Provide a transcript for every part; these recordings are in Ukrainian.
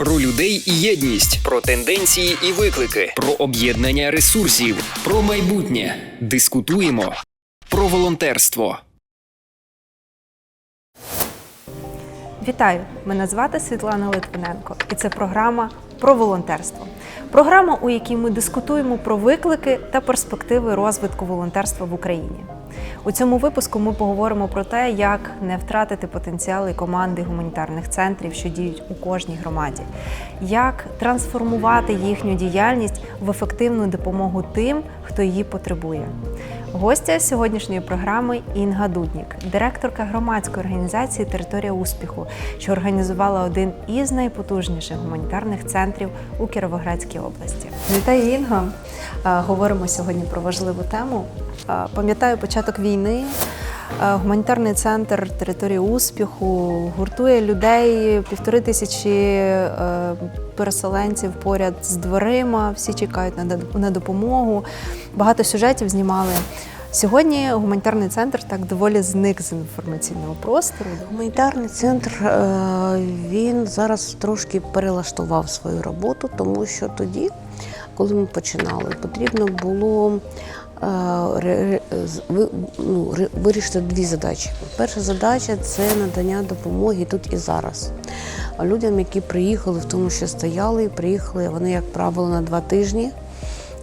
Про людей і єдність, про тенденції і виклики, про об'єднання ресурсів, про майбутнє. Дискутуємо про волонтерство. Вітаю! Мене звати Світлана Литвиненко, і це програма про волонтерство. Програма, у якій ми дискутуємо про виклики та перспективи розвитку волонтерства в Україні. У цьому випуску ми поговоримо про те, як не втратити потенціали команди гуманітарних центрів, що діють у кожній громаді, як трансформувати їхню діяльність в ефективну допомогу тим, хто її потребує. Гостя сьогоднішньої програми Інга Дуднік, директорка громадської організації Територія успіху, що організувала один із найпотужніших гуманітарних центрів у Кіровоградській області. Вітаю, Інга. Е, Говоримо сьогодні про важливу тему. Пам'ятаю початок війни. Гуманітарний центр території успіху гуртує людей півтори тисячі е, переселенців поряд з дверима. Всі чекають на допомогу. Багато сюжетів знімали. Сьогодні гуманітарний центр так доволі зник з інформаційного простору. Гуманітарний центр е, він зараз трошки перелаштував свою роботу, тому що тоді, коли ми починали, потрібно було ну, вирішити дві задачі. Перша задача це надання допомоги тут і зараз. Людям, які приїхали, в тому, що стояли, і приїхали вони, як правило, на два тижні.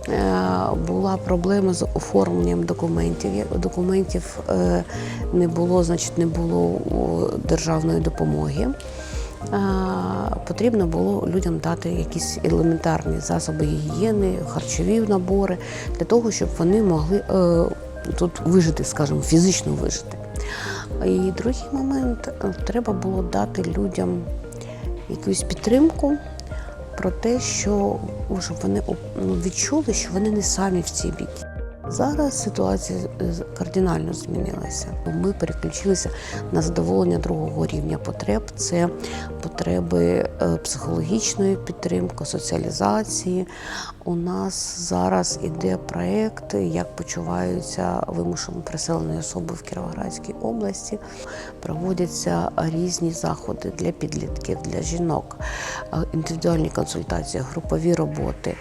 Е, Була проблема з оформленням документів. Документів е, не було, значить, не було державної допомоги. Потрібно було людям дати якісь елементарні засоби гігієни, харчові набори для того, щоб вони могли е, тут вижити, скажімо, фізично вижити. І другий момент е, треба було дати людям якусь підтримку про те, що ну, щоб вони ну, відчули, що вони не самі в цій біді. Зараз ситуація е, кардинально змінилася. Ми переключилися на задоволення другого рівня потреб. Це потреби е, психологічної підтримки, соціалізації. У нас зараз іде проєкт, як почуваються вимушено переселені особи в Кіровоградській області. Проводяться різні заходи для підлітків, для жінок, е, індивідуальні консультації, групові роботи.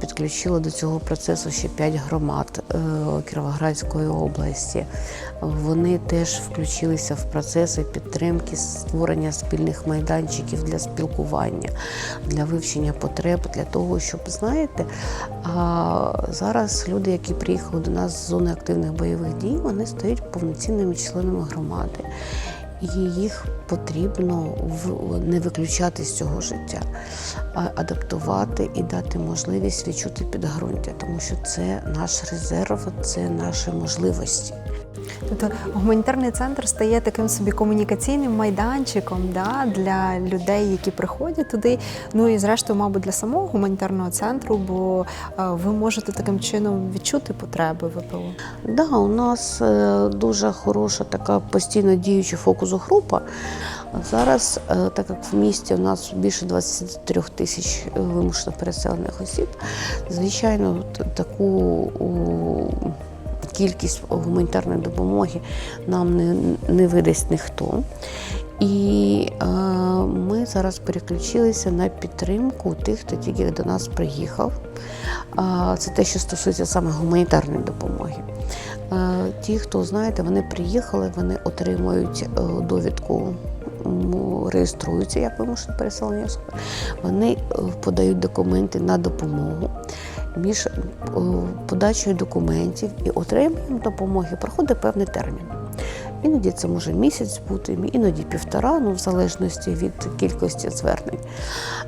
Підключили до цього процесу ще п'ять громад е, Кіровоградської області. Вони теж включилися в процеси підтримки створення спільних майданчиків для спілкування, для вивчення потреб, для того, щоб знаєте, зараз люди, які приїхали до нас з зони активних бойових дій, вони стають повноцінними членами громади. І їх потрібно не виключати з цього життя, а адаптувати і дати можливість відчути підґрунтя, тому що це наш резерв, це наші можливості. Тобто гуманітарний центр стає таким собі комунікаційним майданчиком да, для людей, які приходять туди. Ну і зрештою, мабуть, для самого гуманітарного центру, бо е, ви можете таким чином відчути потреби ВПО. Да, у нас е, дуже хороша така постійно діюча фокус-група. Зараз, е, так як в місті у нас більше 23 тисяч вимушено переселених осіб, звичайно, таку кількість гуманітарної допомоги нам не, не видасть ніхто. І е, ми зараз переключилися на підтримку тих, хто тільки до нас приїхав. Е, це те, що стосується саме гуманітарної допомоги. Е, ті, хто знаєте, вони приїхали, вони отримують е, довідку. Реєструються як вимушені переселені особи. Вони е, подають документи на допомогу. Між е, подачею документів і отриманням допомоги проходить певний термін. Іноді це може місяць бути, іноді півтора, ну в залежності від кількості звернень.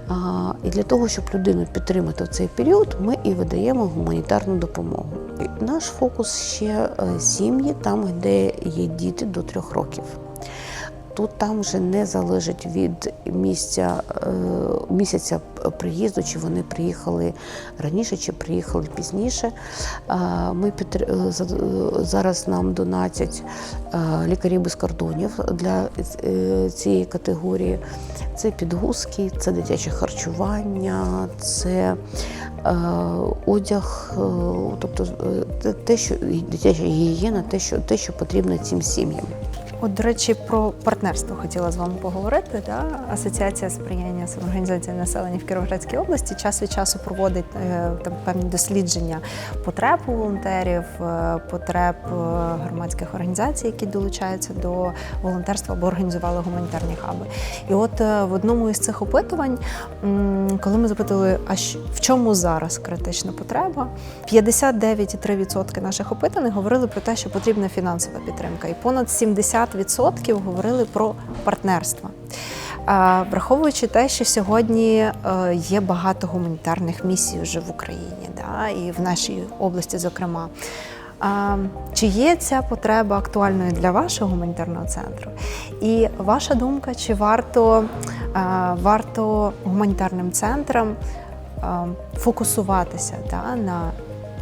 А, і для того, щоб людину підтримати в цей період, ми і видаємо гуманітарну допомогу. Наш фокус ще е, сім'ї, там, де є діти до трьох років. Тут там вже не залежить від місця е, місяця приїзду, чи вони приїхали раніше, чи приїхали пізніше. Ми підтр- е, е, зараз нам донатять лікарі без кордонів для цієї категорії. Це підгузки, це дитяче харчування, це одяг, тобто те, що дитяча гігієна, те, що те, що потрібно цим сім'ям. От, до речі, про партнерство хотіла з вами поговорити. Да? Асоціація сприяння самоорганізації населення в Кіровоградській області час від часу проводить е, там певні дослідження потреб волонтерів, е, потреб е, громадських організацій, які долучаються до волонтерства або організували гуманітарні хаби. І от в одному із цих опитувань, коли ми запитали, а в чому зараз критична потреба, 59,3% наших опитаних говорили про те, що потрібна фінансова підтримка, і понад 70% говорили про партнерство. Враховуючи те, що сьогодні е, є багато гуманітарних місій вже в Україні, да, і в нашій області, зокрема. Чи є ця потреба актуальною для вашого гуманітарного центру? І ваша думка, чи варто, варто гуманітарним центрам фокусуватися да, на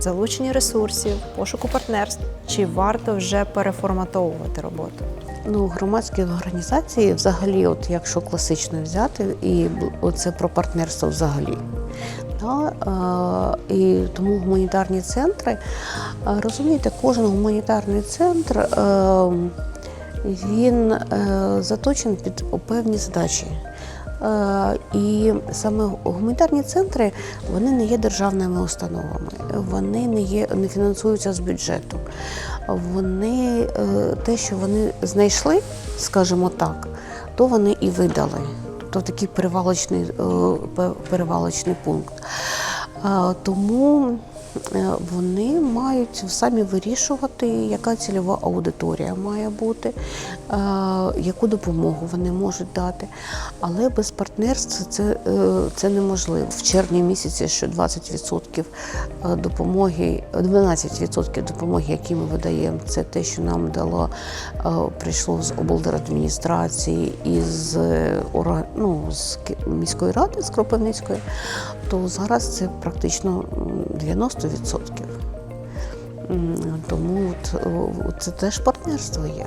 залученні ресурсів, пошуку партнерств, чи варто вже переформатовувати роботу? Ну, громадські організації, взагалі, от якщо класично взяти, і оце про партнерство взагалі. Да, е, і тому гуманітарні центри, е, розумієте, кожен гуманітарний центр е, він заточений під певні задачі. Е, І саме гуманітарні центри вони не є державними установами, вони не є не фінансуються з бюджету. Вони е, те, що вони знайшли, скажімо так, то вони і видали. Тобто такий перевалочний, е, перевалочний пункт. Тому вони мають самі вирішувати, яка цільова аудиторія має бути, е, яку допомогу вони можуть дати. Але без партнерства це, е, це неможливо. В червні місяці ще 20% допомоги, 12% допомоги, які ми видаємо, це те, що нам дало, е, прийшло з облдержадміністрації і з, е, ну, з міської ради, з Кропивницької, то зараз це практично 90%. Тому от, це теж партнерство є.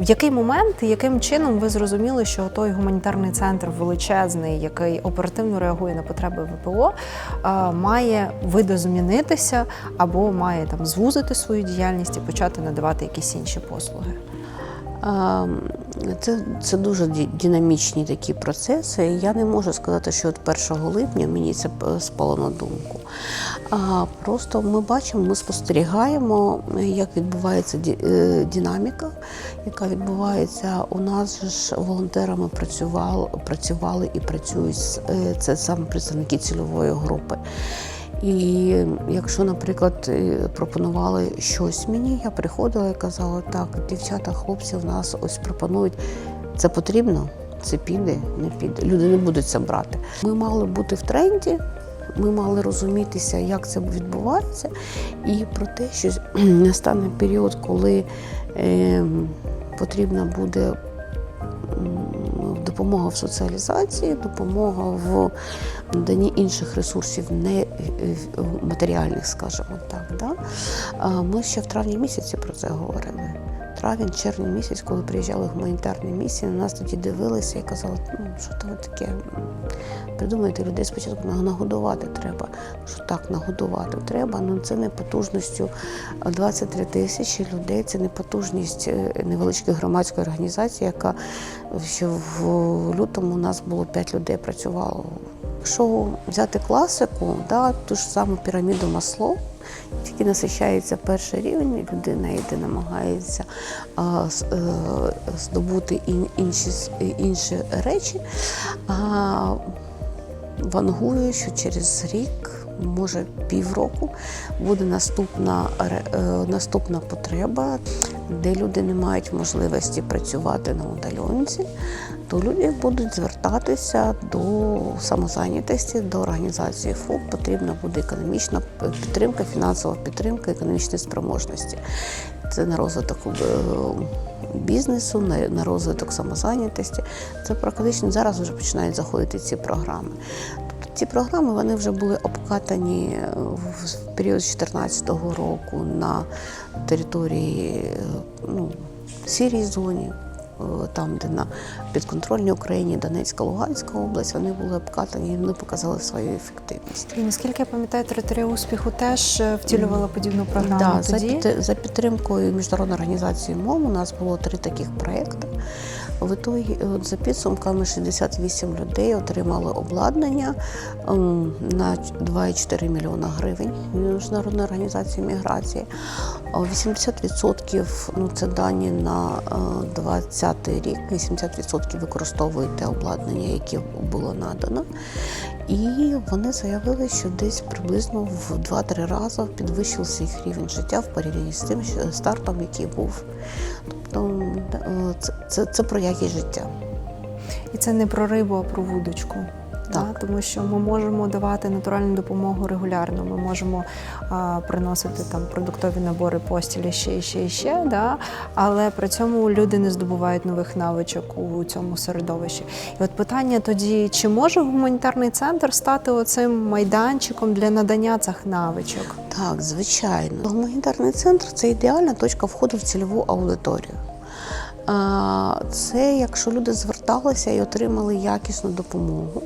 В який момент і яким чином ви зрозуміли, що той гуманітарний центр величезний, який оперативно реагує на потреби ВПО, е, має видозмінитися або має там звузити свою діяльність і почати надавати якісь інші послуги? А, Це, це дуже динамічні такі процеси. Я не можу сказати, що от 1 липня мені це спало на думку. Просто ми бачимо, ми спостерігаємо, як відбувається е, динаміка, яка відбувається. У нас ж волонтерами працювали, працювали і працюють е, це саме представники цільової групи. І якщо, наприклад, е, пропонували щось мені, я приходила і казала, так, дівчата, хлопці в нас ось пропонують, це потрібно, це піде, не піде. Люди не будуть це брати. Ми мали бути в тренді, ми мали розумітися, як це відбувається, і про те, що настане період, коли е, потрібна буде м, допомога в соціалізації, допомога в наданні інших ресурсів, не е, е, матеріальних, скажімо так. Да? Ми ще в травні місяці про це говорили. Травень, червень місяць, коли приїжджали гуманітарні місії, на нас тоді дивилися і казали, ну що то ви таке, придумайте людей спочатку нагодувати треба. Що так, нагодувати треба. Ну це не потужністю 23 тисячі людей, це не потужність е, невеличкої громадської організації, яка ще в лютому у нас було 5 людей працювало. Якщо взяти класику, да, ту ж саму піраміду Масло, тільки насичається перший рівень, людина йде, намагається а, е, здобути ін- інші, інші речі. А, вангую, що через рік, може півроку, буде наступна, е, наступна потреба, де люди не мають можливості працювати на удаленці, то люди будуть звертатися до самозайнятості, до організації ФОП. Потрібна буде економічна підтримка, фінансова підтримка, економічної спроможності. Це на розвиток е, бізнесу, на, на розвиток самозайнятості. Це практично зараз вже починають заходити ці програми. Ці програми вони вже були обкатані в період з 2014 року на території е, ну, сірій зоні. е, там, де на підконтрольній Україні, Донецька, Луганська область, вони були обкатані і вони показали свою ефективність. І наскільки я пам'ятаю, територія успіху теж е, втілювала подібну програму Да, за, тоді. під, за підтримкою міжнародної організації МОМ у нас було три таких проекти. В ітогі, от за підсумками 68 людей отримали обладнання ем, на 2,4 мільйона гривень міжнародної організації міграції. А 80% ну це дані на 20 рік. 80% використовують те обладнання, яке було надано. І вони заявили, що десь приблизно в 2-3 рази підвищився їх рівень життя в порівнянні з тим стартом, який був. Тобто це, це, це про якість життя. І це не про рибу, а про вудочку. Да? Так. Тому що ми можемо давати натуральну допомогу регулярно. Ми можемо а, приносити там продуктові набори постілі ще і ще і ще, да? але при цьому люди не здобувають нових навичок у цьому середовищі. І от питання тоді: чи може гуманітарний центр стати оцим майданчиком для надання цих навичок? Так, звичайно. Гуманітарний центр це ідеальна точка входу в цільову аудиторію. Це якщо люди зверталися і отримали якісну допомогу,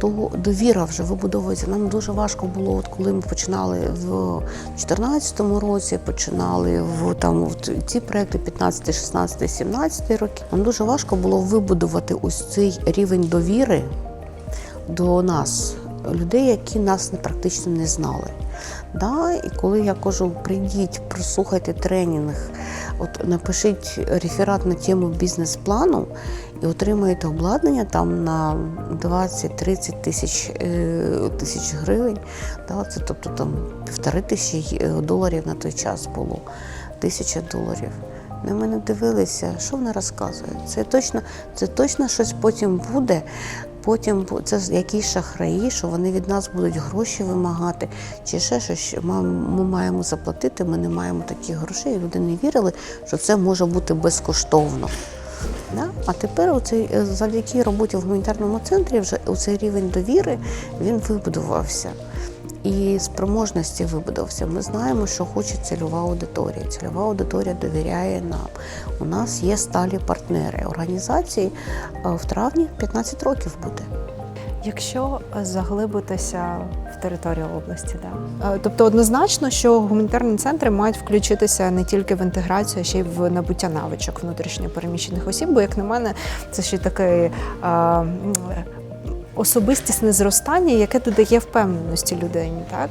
то довіра вже вибудовується. Нам дуже важко було, от коли ми починали в 2014 році, починали в там в ці проекти 15, 16, 17 роки. Нам дуже важко було вибудувати ось цей рівень довіри до нас, людей, які нас практично не знали. Да? І коли я кажу, прийдіть, прослухайте тренінг, от напишіть реферат на тему бізнес-плану і отримаєте обладнання там на 20-30 тисяч, е, тисяч гривень. Да? Це тобто там півтори тисячі доларів на той час було, тисяча доларів. На мене дивилися, що вони розказують. Це точно, це точно щось потім буде. Потім це якісь шахраї, що вони від нас будуть гроші вимагати, чи ще щось що ми, ми маємо заплатити, ми не маємо таких грошей. І Люди не вірили, що це може бути безкоштовно. Да? А тепер у цей, завдяки роботі в гуманітарному центрі вже у цей рівень довіри він вибудувався. І спроможності вибудувався. Ми знаємо, що хоче цільова аудиторія. Цільова аудиторія довіряє нам. У нас є сталі партнери. Організації е, в травні 15 років буде. Якщо заглибитися в територію області, да. Е, тобто однозначно, що гуманітарні центри мають включитися не тільки в інтеграцію, а ще й в набуття навичок внутрішньо переміщених осіб, бо як на мене, це ще таке е, м, особистісне зростання, яке додає впевненості людині. Так?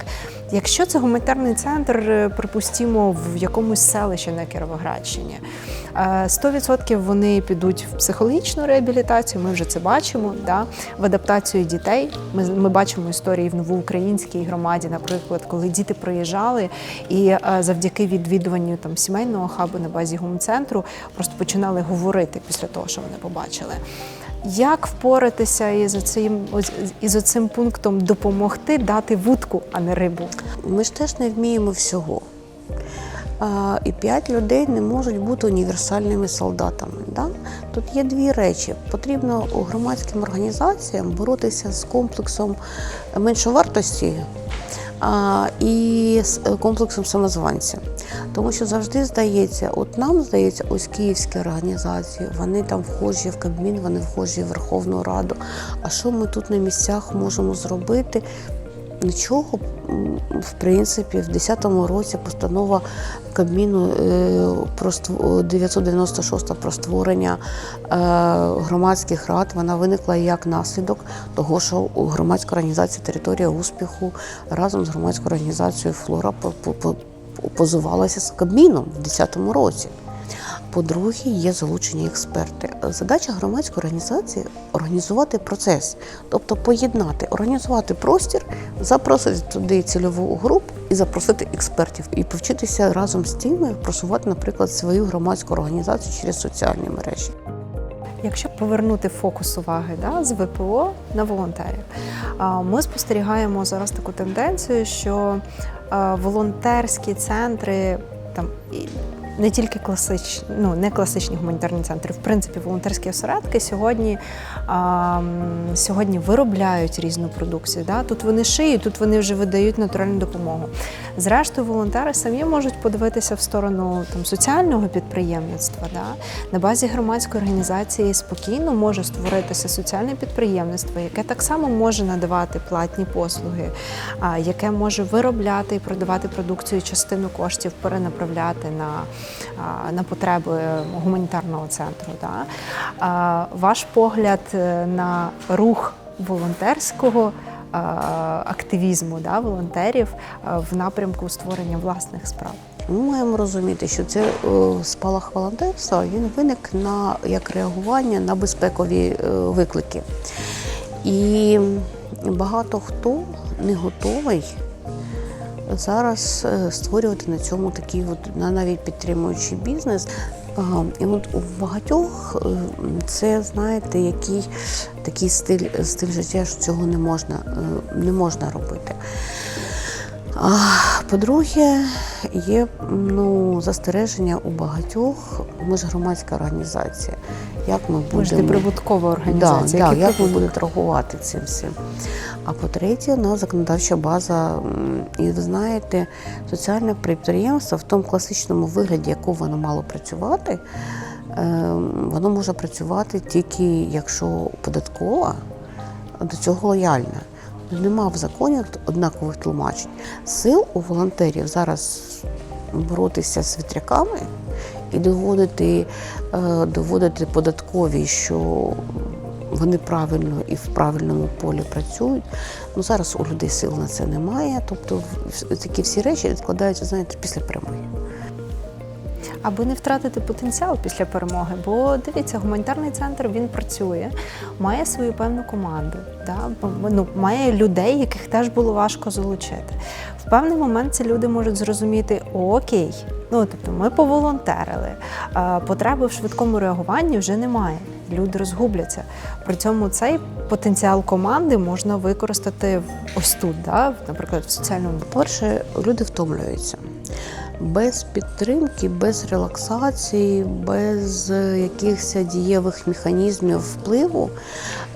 Якщо це гуманітарний центр, е, припустімо, в якомусь селищі на Кіровоградщині, е, 100% вони підуть в психологічну реабілітацію, ми вже це бачимо, да? в адаптацію дітей. Ми, ми бачимо історії в новоукраїнській громаді, наприклад, коли діти приїжджали і е, завдяки відвідуванню там сімейного хабу на базі гумцентру просто починали говорити після того, що вони побачили. Як впоратися із оцим, із оцим пунктом допомогти дати вудку, а не рибу? Ми ж теж не вміємо всього. А, і п'ять людей не можуть бути універсальними солдатами. Да? Тут є дві речі. Потрібно громадським організаціям боротися з комплексом меншовартості а, і з е, комплексом самозванця. Тому що завжди здається, от нам здається, ось київські організації, вони там вхожі в Кабмін, вони вхожі в Верховну Раду. А що ми тут на місцях можемо зробити? Нічого, в принципі, в 2010 році постанова Кабміну е, про ство- 996 про створення е, громадських рад, вона виникла як наслідок того, що громадська організація Територія успіху разом з громадською організацією Флора по- по- по- позивалася з Кабміном в 2010 році. По-друге, є залучені експерти. Задача громадської організації організувати процес, тобто поєднати, організувати простір, запросити туди цільову групу і запросити експертів, і повчитися разом з тими просувати, наприклад, свою громадську організацію через соціальні мережі. Якщо повернути фокус уваги да, з ВПО на волонтерів, ми спостерігаємо зараз таку тенденцію, що волонтерські центри там не тільки класичні, ну не класичні гуманітарні центри, в принципі, волонтерські осередки сьогодні, а, сьогодні виробляють різну продукцію. Да? Тут вони шиють, тут вони вже видають натуральну допомогу. Зрештою, волонтери самі можуть подивитися в сторону там соціального підприємництва. Да? На базі громадської організації спокійно може створитися соціальне підприємництво, яке так само може надавати платні послуги, а, яке може виробляти і продавати продукцію, частину коштів перенаправляти на, на потреби гуманітарного центру. Да? Ваш погляд е, на рух волонтерського активізму да, волонтерів в напрямку створення власних справ. Ми маємо розуміти, що це е, спалах волонтерства він виник на як реагування на безпекові е, виклики. І багато хто не готовий зараз е, створювати на цьому такий от, на- навіть підтримуючий бізнес. І от у багатьох е, це, знаєте, який такий стиль, стиль життя, що цього не можна, е, не можна робити. По-друге, є ну, застереження у багатьох. Ми ж громадська організація. Як ми ж будемо неприбуткова організація. да, які як ми будемо торгувати цим всім? А по-третє, у нас законодавча база. І ви знаєте, соціальне підприємство в тому класичному вигляді, яку воно мало працювати, е, воно може працювати тільки якщо податкова до цього лояльна. Нема в законі однакових тлумачень. Сил у волонтерів зараз боротися з вітряками і доводити, е, доводити податкові, що вони правильно і в правильному полі працюють. Ну зараз у людей сил на це немає. Тобто такі всі речі відкладаються, знаєте, після перемоги. Аби не втратити потенціал після перемоги. Бо дивіться, гуманітарний центр він працює, має свою певну команду, да? ну, має людей, яких теж було важко залучити. В певний момент ці люди можуть зрозуміти: окей, ну тобто ми поволонтерили, потреби в швидкому реагуванні вже немає. Люди розгубляться. При цьому цей потенціал команди можна використати ось тут, да? наприклад, в соціальному По-перше, люди втомлюються. Без підтримки, без релаксації, без е, якихось дієвих механізмів впливу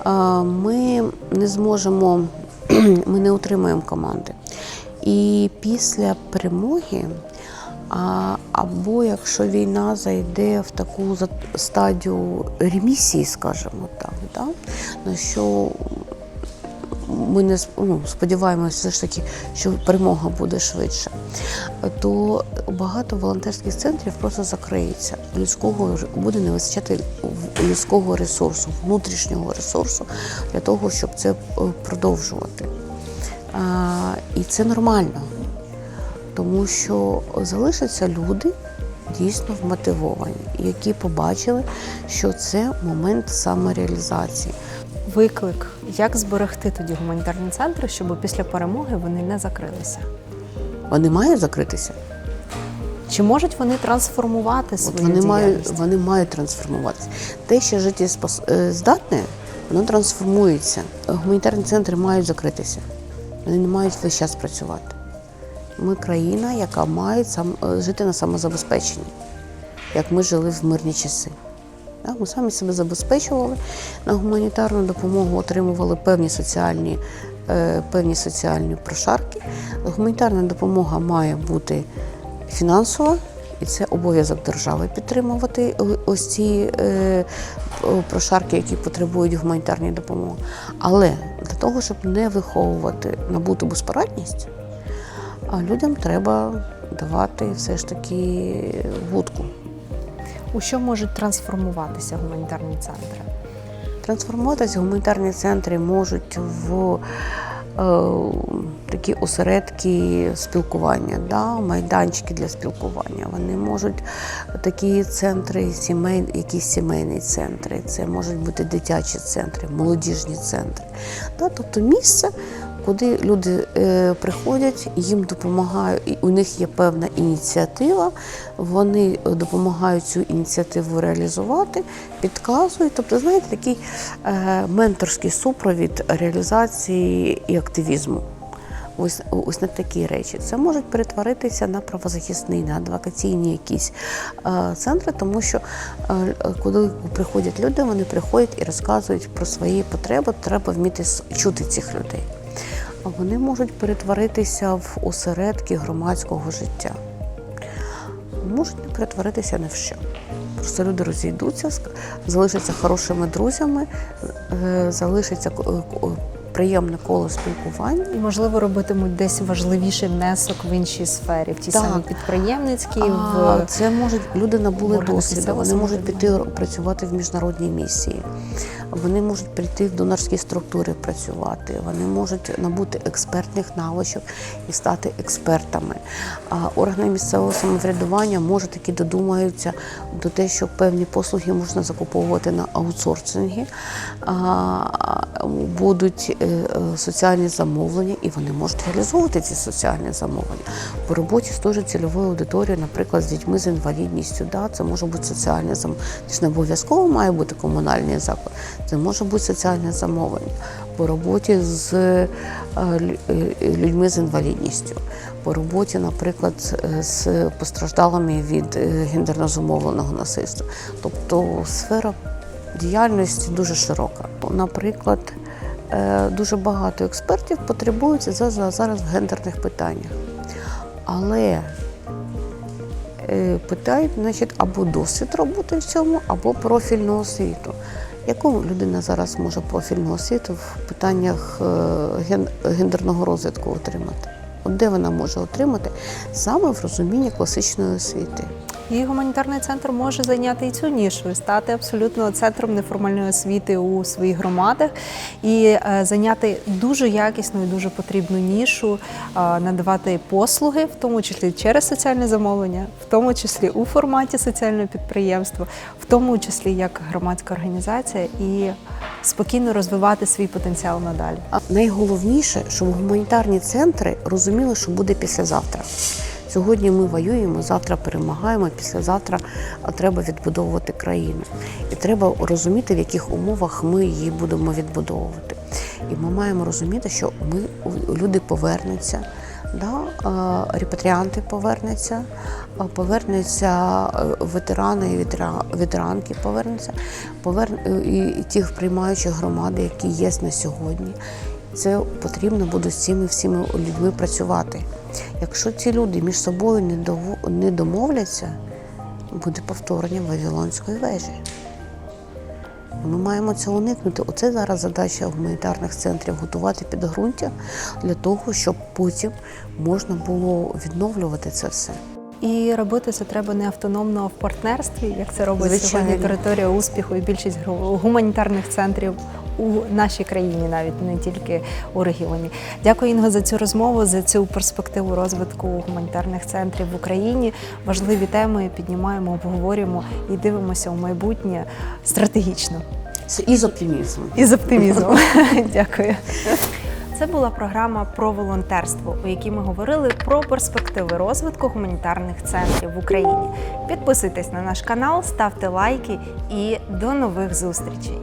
е, ми не зможемо, ми не утримуємо команди. І після перемоги, або якщо війна зайде в таку стадію ремісії, скажімо так, да? на що ми не ну, сподіваємося, все ж таки, що перемога буде швидше, то багато волонтерських центрів просто закриється. Людського буде не вистачати людського ресурсу, внутрішнього ресурсу для того, щоб це е, продовжувати. А, і це нормально, тому що залишаться люди дійсно вмотивовані, які побачили, що це момент самореалізації. Виклик, як зберегти тоді гуманітарні центри, щоб після перемоги вони не закрилися. Вони мають закритися. Чи можуть вони трансформувати От свою вони мають, вони мають трансформуватися. Те, що життєздатне, воно трансформується. Гуманітарні центри мають закритися. Вони не мають весь час працювати. Ми країна, яка має сам, е, жити на самозабезпеченні, як ми жили в мирні часи. Ми самі себе забезпечували, на гуманітарну допомогу отримували певні соціальні, е, певні соціальні прошарки. Гуманітарна допомога має бути фінансова, і це обов'язок держави підтримувати ось ці е, прошарки, які потребують гуманітарної допомоги. Але для того, щоб не виховувати набуту безпорадність, людям треба давати все ж таки вудку. У що можуть трансформуватися гуманітарні центри? Трансформуватися гуманітарні центри можуть в е, такі осередки спілкування, да, майданчики для спілкування. Вони можуть такі центри, сімей, якісь сімейні центри, це можуть бути дитячі центри, молодіжні центри. Да, тобто місце, куди люди е, приходять, їм допомагають, у них є певна ініціатива, вони е, допомагають цю ініціативу реалізувати, підказують. Тобто, знаєте, такий е, менторський супровід реалізації і активізму. ось, ось на такі речі. Це можуть перетворитися на правозахисні, на адвокаційні якісь е, центри, тому що е, коли приходять люди, вони приходять і розказують про свої потреби. Треба вміти чути цих людей. Вони можуть перетворитися в осередки громадського життя. Можуть не перетворитися ні в що. Просто люди розійдуться, залишаться хорошими друзями, е, залишиться ко- приємне коло спілкування. І, можливо, робитимуть десь важливіший внесок в іншій сфері, в тій Так. самій підприємницькій, А, в Це можуть люди набули досвіду. Вони можуть піти працювати в міжнародній місії. Вони можуть прийти в донорські структури працювати. Вони можуть набути експертних навичок і стати експертами. А органи місцевого самоврядування може таки додумаються до те, що певні послуги можна закуповувати на аутсорсингі. Будуть е, соціальні замовлення, і вони можуть реалізовувати ці соціальні замовлення по роботі з ж цільовою аудиторією, наприклад, з дітьми з інвалідністю. Да, це може бути соціальне замовлення. Це не обов'язково має бути комунальний заклад. Це може бути соціальне замовлення по роботі з е, е, людьми з інвалідністю, по роботі, наприклад, з постраждалими від е, гендерно зумовленого насильства. Тобто сфера діяльності дуже широка. Наприклад, дуже багато експертів за- зараз в гендерних питаннях. Але питають, значить, або досвід роботи в цьому, або профільну освіту. Яку людина зараз може профільну освіту в питаннях е, гендерного розвитку отримати? От де вона може отримати саме в розумінні класичної освіти? І гуманітарний центр може зайняти і цю нішу, і стати абсолютно центром неформальної освіти у своїх громадах і е, зайняти дуже якісну і дуже потрібну нішу, е, надавати послуги, в тому числі через соціальне замовлення, в тому числі у форматі соціального підприємства, в тому числі як громадська організація, і спокійно розвивати свій потенціал надалі. Найголовніше, щоб гуманітарні центри розуміли, що буде післязавтра. Сьогодні ми воюємо, завтра перемагаємо, післязавтра треба відбудовувати країну. І треба розуміти, в яких умовах ми її будемо відбудовувати. І ми маємо розуміти, що ми люди повернуться. Да, репатріанти повернуться, повернуться е, ветерани і ветеранки повернуться, повер... е, і ті приймаючі громади, які є на сьогодні. Це потрібно буде з цими всіми людьми працювати. Якщо ці люди між собою не домовляться, буде повторення Вавилонської вежі. Ми маємо це уникнути. Оце зараз задача гуманітарних центрів готувати підґрунтя для того, щоб потім можна було відновлювати це все. І робити це треба не автономно а в партнерстві, як це робить Звичайно. сьогодні територія успіху і більшість гуманітарних центрів у нашій країні, навіть не тільки у регіоні. Дякую, Інго, за цю розмову, за цю перспективу розвитку гуманітарних центрів в Україні. Важливі теми піднімаємо, обговорюємо і дивимося у майбутнє стратегічно Це і оптимізмом. і з оптимізмом. Дякую. Це була програма про волонтерство, у якій ми говорили про перспективи розвитку гуманітарних центрів в Україні. Підписуйтесь на наш канал, ставте лайки і до нових зустрічей.